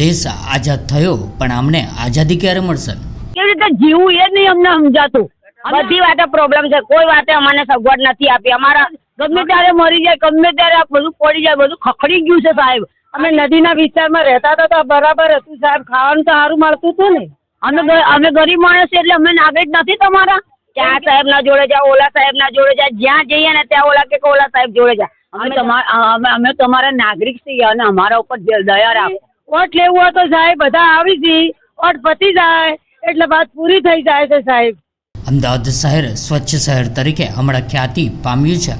દેશ આઝાદ થયો પણ અમને આઝાદી ક્યારે મળશે? કેવી રીતે જીવવું એ જ નહીં અમને સમજાતું. બધી વાતે પ્રોબ્લેમ છે. કોઈ વાતે અમને સગવડ નથી આપી. અમારા ગમે ત્યારે મરી જાય ગમે ત્યારે આ બધું પડી જાય બધું ખખડી ગયું છે સાહેબ. અમે નદીના વિસ્તારમાં રહેતા હતા તો બરાબર હતું સાહેબ. ખાવાનું તો સારું મળતું હતું ને. અમે અમે ગરીબ માણસ એટલે અમે નાગરિક નથી તમારા. ત્યાં આ સાહેબ ના જોડે જાય ઓલા સાહેબ ના જોડે જાય જ્યાં જઈએ ને ત્યાં ઓલા કે ઓલા સાહેબ જોડે જાય અમે તમારા અમે તમારા નાગરિક છીએ અને અમારા ઉપર જ દયા રાખો. વોટ લેવું હોય તો સાહેબ, બધા આવી જઈ વોટ પતી જાય, એટલે વાત પૂરી થઈ જાય છે સાહેબ. અમદાવાદ શહેર, સ્વચ્છ શહેર તરીકે હમણાં ખ્યાતિ પામ્યું છે.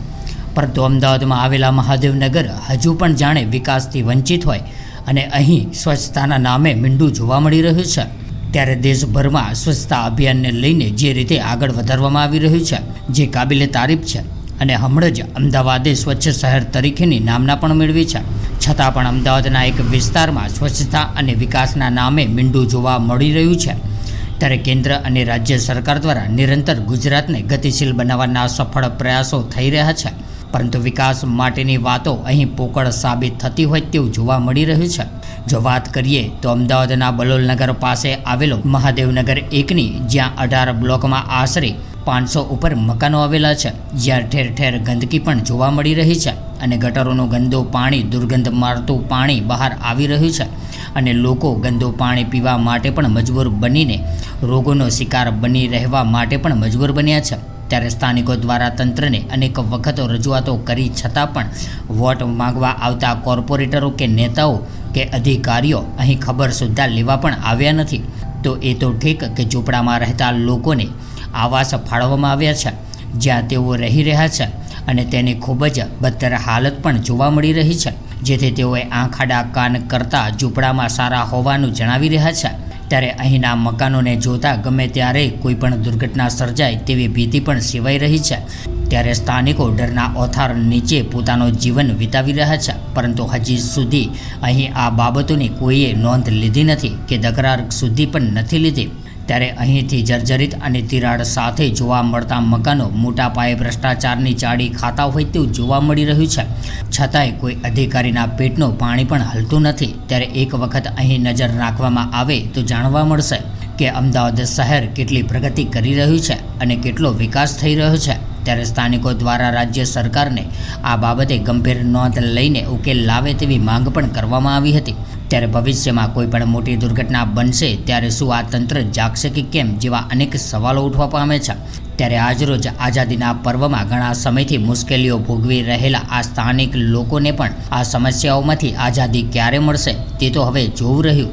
પરંતુ અમદાવાદમાં આવેલા મહાદેવનગર હજુ પણ જાણે વિકાસથી વંચિત હોય અને અહીં સ્વચ્છતાના નામે મીંડું જોવા મળી રહ્યું છે. ત્યારે દેશભરમાં સ્વચ્છતા અભિયાનને લઈને જે રીતે આગળ વધારવામાં આવી રહ્યું છે, જે કાબિલે તારીફ છે અને હમણાં જ અમદાવાદે સ્વચ્છ શહેર તરીકેની નામના પણ મેળવી છે. છતાં પણ અમદાવાદના એક વિસ્તારમાં સ્વચ્છતા અને વિકાસના નામે મીંડું જોવા મળી રહ્યું છે. ત્યારે કેન્દ્ર અને રાજ્ય સરકાર દ્વારા નિરંતર ગુજરાતને ગતિશીલ બનાવવાના સફળ પ્રયાસો થઈ રહ્યા છે. પરંતુ વિકાસ માટેની વાતો અહીં પોકળ સાબિત થતી હોય તેવું જોવા મળી રહ્યું છે. જો વાત કરીએ તો અમદાવાદના બલોલનગર પાસે આવેલો મહાદેવનગર એકની, જ્યાં અઢાર બ્લોકમાં આશરે પાંચસો ઉપર મકાનો આવેલા છે. જ્યાં ઠેર ઠેર ગંદકી પણ જોવા મળી રહી છે અને ગટરોનું ગંદુ પાણી, દુર્ગંધ મારતું પાણી બહાર આવી રહ્યું છે અને લોકો ગંદુ પાણી પીવા માટે પણ મજબૂર બનીને રોગોનો શિકાર બની રહેવા માટે પણ મજબૂર બન્યા છે. ત્યારે સ્થાનિકો દ્વારા તંત્રને અનેક વખતો રજૂઆતો કરી છતાં પણ વોટ માંગવા આવતા કોર્પોરેટરો કે નેતાઓ કે અધિકારીઓ અહીં ખબર સુદ્ધા લેવા પણ આવ્યા નથી. તો એ તો ઠીક કે ઝૂંપડામાં રહેતા લોકોને આવાસ ફાળવવામાં આવ્યા છે. જ્યાં તેઓ રહી રહ્યા છે અને તેની ખૂબ જ બદતર હાલત પણ જોવા મળી રહી છે. જેથી તેઓએ આંખાડા કાન કરતાં ઝૂંપડામાં સારા હોવાનું જણાવી રહ્યા છે. ત્યારે અહીંના મકાનોને જોતા ગમે ત્યારે કોઈ પણ દુર્ઘટના સર્જાય તેવી ભીતિ પણ સેવાઈ રહી છે. ત્યારે સ્થાનિકો ડરના ઓથાર નીચે પોતાનું જીવન વિતાવી રહ્યા છે. પરંતુ હજી સુધી અહીં આ બાબતોની કોઈએ નોંધ લીધી નથી કે તકરાર સુધી પણ નથી લીધી. ત્યારે અહીંથી જર્જરિત અને તિરાડ સાથે જોવા મળતા મકાનો મોટા પાયે ભ્રષ્ટાચારની ચાડી ખાતા હોય તેવું જોવા મળી રહ્યું છે. છતાંય કોઈ અધિકારીના પેટનું પાણી પણ હલતું નથી. ત્યારે એક વખત અહીં નજર નાખવામાં આવે તો જાણવા મળશે કે અમદાવાદ શહેર કેટલી પ્રગતિ કરી રહ્યું છે અને કેટલો વિકાસ થઈ રહ્યો છે. ત્યારે સ્થાનિકો દ્વારા રાજ્ય સરકારને આ બાબતે ગંભીર નોંધ લઈને ઉકેલ લાવે તેવી માંગ પણ કરવામાં આવી હતી. ત્યારે ભવિષ્યમાં કોઈ પણ મોટી દુર્ઘટના બનશે, ત્યારે શું આ તંત્ર જાગશે કે કેમ જેવા અનેક સવાલો ઉઠવા પામે છે. ત્યારે આજરોજ આઝાદીના પર્વમાં ઘણા સમયથી મુશ્કેલીઓ ભોગવી રહેલા આ સ્થાનિક લોકોને પણ આ સમસ્યાઓમાંથી આઝાદી ક્યારે મળશે, તે તો હવે જોવું રહ્યું.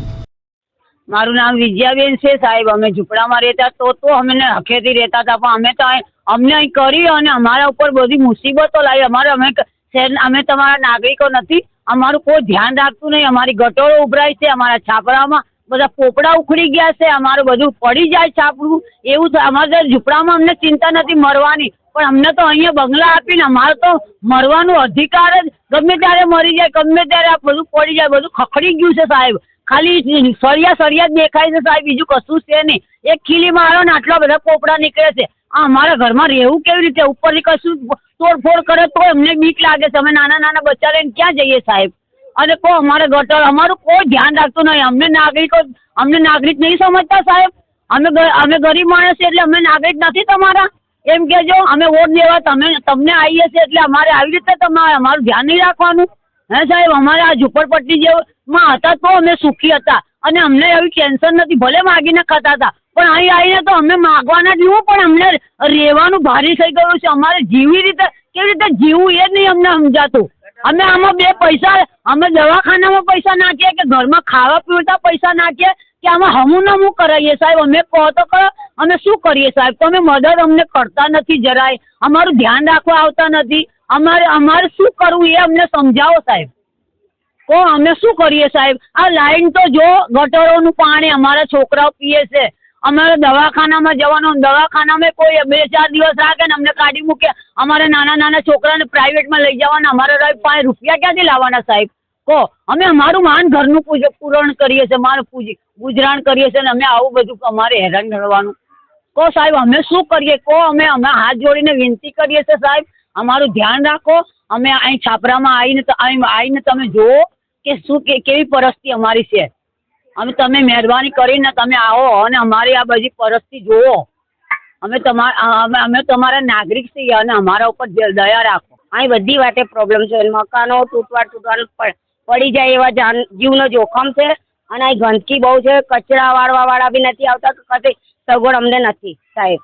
મારું નામ વિજયાબેન છે સાહેબ. અમે ઝૂંપડામાં રહેતા તો તો અમે હખેથી રહેતા હતા, પણ અમે તો અમને અહીં કરી અને અમારા ઉપર બધી મુસીબતો લાવી. અમારે અમે અમે તમારા નાગરિકો નથી. અમારું કોઈ ધ્યાન રાખતું નહીં. અમારી ગટરો ઉભરાય છે, અમારા છાપરામાં બધા પોપડા ઉખડી ગયા છે. અમારું બધું પડી જાય છાપરું. એવું અમારે ઝૂંપડામાં અમને ચિંતા નથી મરવાની. પણ અમને તો અહીંયા બંગલા આપીને અમારે તો મરવાનો અધિકાર જ ગમે ત્યારે મરી જાય, ગમે ત્યારે આ બધું પડી જાય, બધું ખખડી ગયું છે સાહેબ. ખાલી સળિયા સળિયા જ દેખાય છે સાહેબ. બીજું કશું છે નહીં. એક ખીલી મારો ને આટલા બધા પોપડા નીકળે છે. આ અમારા ઘરમાં રહેવું કેવી રીતે? ઉપરથી કશું તોડફોડ કરે તો એમને બીક લાગે છે. અમે નાના નાના બચ્ચા લઈને ક્યાં જઈએ સાહેબ? અને કહો, અમારે ગટર અમારું કોઈ ધ્યાન રાખતું નહીં. અમને નાગરિકો અમને નાગરિક નહીં સમજતા સાહેબ. અમે અમે ગરીબ માણસ છીએ એટલે અમે નાગરિક નથી તમારા. એમ કહેજો, અમે વોટ દેવા તમે તમને આવીએ છીએ એટલે અમારે આવી રીતે તમારે અમારું ધ્યાન નહીં રાખવાનું. હે સાહેબ, અમારે આ ઝુંપડપટ્ટી જેમાં હતા તો અમે સુખી હતા. અને અમને એવી ટેન્શન નથી. ભલે માગીને ખાતા હતા. પણ અહીં આવીને તો અમે માગવાના જ પણ અમને રહેવાનું ભારી થઈ ગયું છે. અમારે જીવી રીતે, કેવી રીતે જીવવું એ જ નહીં અમને સમજાતું. અમે આમાં બે પૈસા, અમે દવાખાનામાં પૈસા નાખીએ કે ઘરમાં ખાવા પીવતા પૈસા નાખીએ કે આમાં હમું નમું કરાવીએ સાહેબ? અમે કહો તો કરો અમે શું કરીએ સાહેબ? તમે મદદ અમને કરતા નથી જરાય. અમારું ધ્યાન રાખવા આવતા નથી. અમારે અમારે શું કરવું એ અમને સમજાવો સાહેબ. તો અમે શું કરીએ સાહેબ? આ લાઈન તો જો ગટરોનું પાણી અમારા છોકરાઓ પીએ છે. અમારે દવાખાનામાં જવાનું, દવાખાનામાં કોઈ બે ચાર દિવસ રાખે ને અમને કાઢી મૂકે. અમારે નાના નાના છોકરાને પ્રાઇવેટમાં લઈ જવાના. અમારે પાસે રૂપિયા ક્યાંથી લાવવાના સાહેબ? કહો, અમે અમારું માન ઘરનું પૂજ પૂરણ કરીએ છીએ, માન પૂજ ગુજરાન કરીએ છીએ ને અમે આવું બધું અમારે હેરાન કરવાનું. કહો સાહેબ, અમે શું કરીએ? કહો, અમે અમે હાથ જોડીને વિનંતી કરીએ છીએ સાહેબ, અમારું ધ્યાન રાખો. અમે અહીં છાપરામાં આવીને આવીને તમે જુઓ કે શું કે કેવી પરિસ્થિતિ અમારી છે. અમે તમે મહેરબાની કરીને તમે આવો અને અમારી આ બધી પરસ્તી જુઓ. અમે તમારા અમે તમારા નાગરિક છીએ અને અમારા ઉપર દયા રાખો. અહીં બધી વાતે પ્રોબ્લેમ છે. મકાનો તૂટવા તૂટવા પડી જાય એવા જાન જીવનો જોખમ છે. અને અહીં ગંદકી બહુ છે. કચરા વાળવા વાળા બી નથી આવતા. તો સગવડ અમને નથી સાહેબ.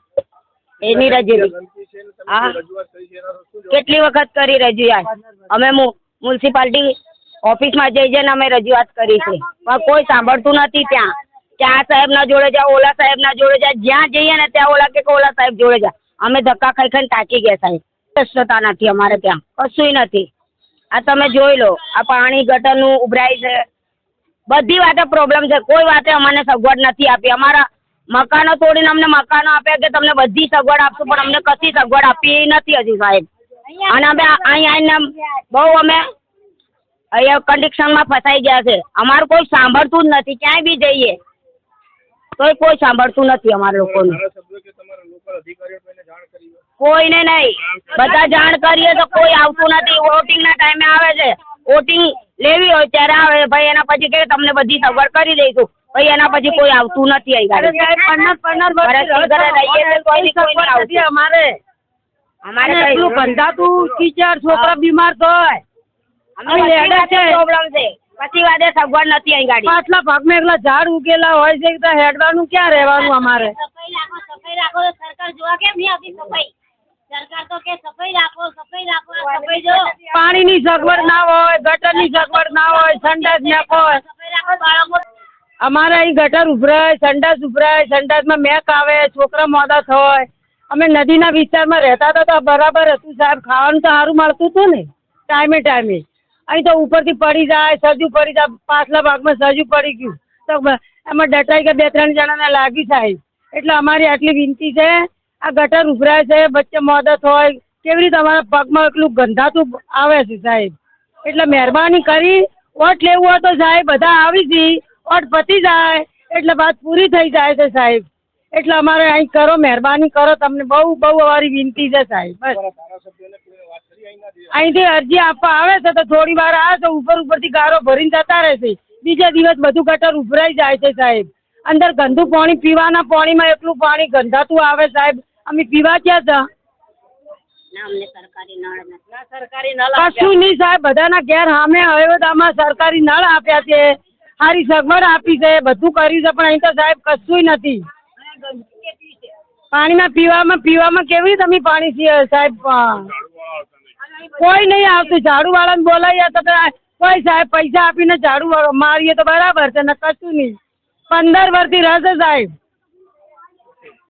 એની રજૂઆત. હા. કેટલી વખત કરી રજૂઆત? અમે મ્યુનિસિપાલિટી ઓફિસમાં જઈ જઈને અમે રજૂઆત કરી છે. પણ કોઈ સાંભળતું નથી ત્યાં. ત્યાં આ સાહેબના જોડે જાઓ ઓલા સાહેબના જોડે જાઓ જ્યાં જઈએ ને ત્યાં ઓલા કે ઓલા સાહેબ જોડે જા. અમે ધક્કા ખાઈ ખાઈને તાકી ગયા સાહેબ. સ્વચ્છતા નથી અમારે ત્યાં. કશુંય નથી. આ તમે જોઈ લો, આ પાણી ગટરનું ઉભરાય છે. બધી વાતે પ્રોબ્લેમ છે. કોઈ વાતે અમને સગવડ નથી આપી. અમારા મકાનો તોડીને અમને મકાનો આપ્યા કે તમને બધી સગવડ આપશું, પણ અમને કશી સગવડ આપી નથી હજી સાહેબ. અને અમે અહીં આવીને બહુ અમે અહીંયા કંડિક્શનમાં ફસાઈ ગયા છે. અમારું કોઈ સાંભળતું જ નથી. ક્યાંય બી જઈએ. તોય કોઈ સાંભળતું નથી અમારા લોકોનું. કોઈને નહીં. બધા જાણ કરીએ તો કોઈ આવતું નથી. વોટિંગના ટાઈમે આવે છે. વોટિંગ લેવી હોય ત્યારે આવે ભાઈ એના પછી કે તમને બધી સગવડ કરી દઈશું. ભાઈ એના પછી કોઈ આવતું નથી કોઈ. અમારે. અમારે એટલું કઈ- ગંધાતું છોકરા બીમાર થાય પ્રોબ્લેમ છે. પછી વાદે સગવડ નથી અહીં ગાડી. આટલા ભાગમાં એકલા ઝાડ ઉગેલા હોય છે તો હેડવાનું ક્યાં રહેવાનું અમારે? સફાઈ રાખો સફાઈ રાખો સરકાર જોવા કેમ નહીં આવતી સફાઈ? સરકાર તો કે સફાઈ રાખો સફાઈ રાખો સફાઈ જો. પાણીની સગવડ ના હોય ગટરની સગવડ ના હોય સંડાસ ના હોય. અમારે અહીં ગટર ઉભરાય સંડાસ ઉભરાય સંડાસમાં મેક આવે છોકરા મોડા થાય અમે નદીના વિસ્તારમાં રહેતા હતા તો બરાબર હતું સાહેબ ખાવાનું તો સારું મળતું હતું ને ટાઈમે ટાઈમે. અહીં તો ઉપરથી પડી જાય સજુ પડી જાય, પાછલા ભાગમાં સજુ પડી ગયું. તો એમાં ડટાઈ કે બે ત્રણ જણાને લાગી સાહેબ એટલે અમારી આટલી વિનંતી છે, આ ગટર ઉભરાય છે, વચ્ચે મોદત હોય, કેવી રીતે અમારા પગમાં એટલું ગંધાતું આવે છે સાહેબ? એટલે મહેરબાની કરી, ઓટ લેવું હોય તો સાહેબ, બધા આવી જઈ વોટ પતી જાય, એટલે વાત પૂરી થઈ જાય છે સાહેબ. એટલે અમારે અહીં કરો, મહેરબાની કરો, તમને બહુ બહુ અમારી વિનંતી છે સાહેબ, બસ. અહીંથી અરજી આપવા આવે છે તો થોડી વાર આવે તો ઉપર ઉપરથી ગારો ભરીને જતા રહે છે બીજા દિવસ બધું ગટર ઉભરાઈ જાય છે સાહેબ. અંદર ગંદુ પાણી પીવાના પાણીમાં એટલું પાણી ગંધાતું આવે સાહેબ. અમે પીવા ક્યાં હતા ના અમને સરકારી નળ નથી. સરકારી નળ કશું નહીં સાહેબ બધાના ઘેર સામે અયોધ્યામાં સરકારી નળ આપ્યા છે. સારી સગવડ આપી છે બધું કર્યું છે પણ અહીં તો સાહેબ કશું નથી. પાણીમાં પીવામાં પીવામાં કેવી રીતે પાણી છીએ સાહેબ? કોઈ નહીં આવતું. ઝાડુ વાળાને બોલાવીએ તો કોઈ સાહેબ પૈસા આપીને ઝાડુ મારીએ તો બરાબર છે, ને કશું નહીં. પંદર વર્ષથી રહેશે સાહેબ.